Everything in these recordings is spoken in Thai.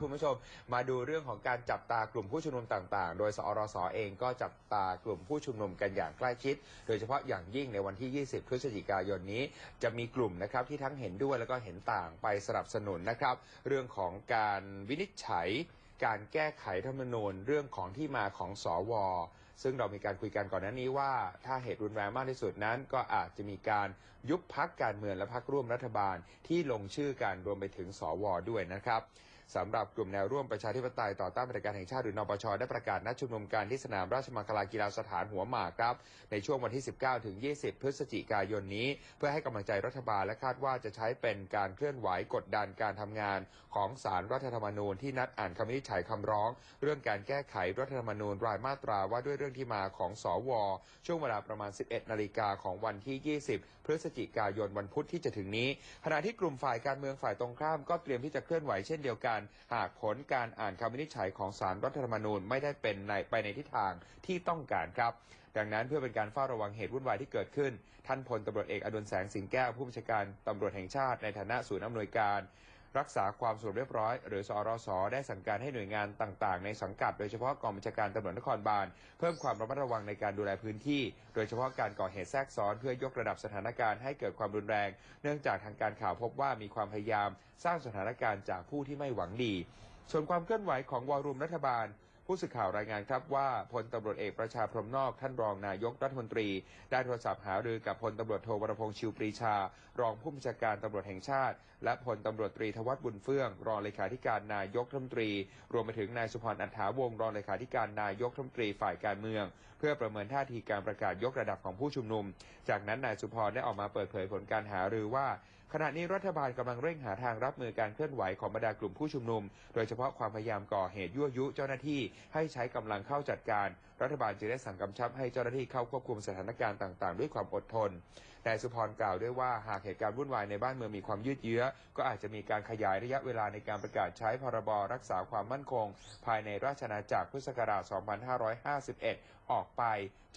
คุณผู้ชมมาดูเรื่องของการจับตากลุ่มผู้ชุมนุมต่างๆ โดยสอรสเองก็จับตากลุ่มผู้ชุมนุมกันอย่างใกล้ชิด โดยเฉพาะอย่างยิ่งในวันที่ 20 พฤศจิกายนนี้ จะมีกลุ่มนะครับที่ทั้งเห็นด้วยแล้วก็เห็นต่างไปสนับสนุนนะครับ เรื่องของการวินิจฉัย การแก้ไขธรรมนูญเรื่องของที่มาของสวซึ่งเรามีการคุยกันก่อนหน้านี้ว่า ถ้าเหตุรุนแรงมากที่สุดนั้น ก็อาจจะมีการยุบพักการเมืองและพักร่วมรัฐบาลที่ลงชื่อกันรวมไปถึงสวด้วยนะครับสำหรับกลุ่มแนวร่วมประชาธิปไตยต่อต้านปฏิการแห่งชาติหรือนปชได้ประกาศนัดชุมนุมกันที่สนามราชมังคลากีฬาสถานหัวหมากครับ ในช่วงวันที่ 19 ถึง 20 พฤศจิกายนนี้ เพื่อให้กำลังใจรัฐบาลและคาดว่าจะใช้เป็นการเคลื่อนไหวกดดันการทำงานของสารรัฐธรรมนูญที่นัดอ่านคำวินิจฉัยคำร้อง เรื่องการแก้ไขรัฐธรรมนูญรายมาตราว่าด้วยเรื่องที่มาของสวช่วงเวลาประมาณ 11 นาฬิกาของวันที่ 20 พฤศจิกายนวันพุธที่จะถึงนี้ขณะที่กลุ่มฝ่ายการเมืองฝ่ายตรงข้ามก็เตรียมที่จะเคลื่อนไหวเช่นเดียวกัน หากผลการอ่านคำวินิจฉัยของสารรัฐธรรมนูญไม่ได้เป็นในไปในทิศทางที่ต้องการครับดังนั้นเพื่อเป็นการเฝ้าระวังเหตุวุ่นวายที่เกิดขึ้น ท่านพลตำรวจเอกอดุลแสงสิงแก้วผู้บัญชาการตำรวจแห่งชาติในฐานะศูนย์อำนวยการ รักษาความสงบเรียบร้อย หรือสอรสได้สั่งการให้หน่วยงานต่างๆ ในสังกัด โดยเฉพาะกองบัญชาการตำรวจนครบาล เพิ่มความระมัดระวังในการดูแลพื้นที่ โดยเฉพาะการก่อเหตุแทรกซ้อนเพื่อยกระดับสถานการณ์ให้เกิดความรุนแรง เนื่องจากทางการข่าวพบว่ามีความพยายาม สร้างสถานการณ์จากผู้ที่ไม่หวังดี ส่วนความเคลื่อนไหวของวอรุมรัฐบาล ผู้สื่อข่าวรายงานครับว่าพลตำรวจเอกประชาพรมนอกท่านรองนายกรัฐมนตรี ได้โทรศัพท์หารือกับพลตำรวจโทวรพงษ์ชิวปรีชา รองผู้บัญชาการตำรวจแห่งชาติ และพลตำรวจตรีทวัฒบุญเฟื่อง รองเลขาธิการนายกรัฐมนตรี รวมไปถึงนายสุพรอัฏฐาวงศ์รองเลขาธิการนายกรัฐมนตรีฝ่ายการเมือง เพื่อประเมินท่าทีการประกาศยกระดับของผู้ชุมนุม จากนั้นนายสุพรได้ออกมาเปิดเผยผลการหารือว่าขณะนี้รัฐบาลกำลังเร่งหาทางรับมือการเคลื่อนไหวของบรรดากลุ่มผู้ชุมนุม โดยเฉพาะความพยายามก่อเหตุยั่วยุเจ้าหน้าที่ให้ใช้กำลังเข้าจัดการ รัฐบาลจึงได้สั่งกำชับให้เจ้าหน้าที่เข้าควบคุมสถานการณ์ต่าง ๆ ด้วยความอดทนนายสุพรกล่าวด้วยว่าหากเหตุการณ์วุ่นวายในบ้านเมืองมีความยืดเยื้อ ก็อาจจะมีการขยายระยะเวลาในการประกาศใช้พรบรักษาความมั่นคง ภายในราชอาณาจักรพุทธศักราช 2551 ออกไป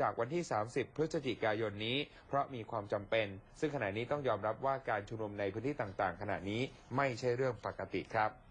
จากวันที่ 30 พฤศจิกายนนี้ เพราะมีความจำเป็น ซึ่งขณะนี้ต้องยอมรับว่าการชุมนุมในพื้นที่ต่าง ๆ ขณะนี้ไม่ใช่เรื่องปกติครับ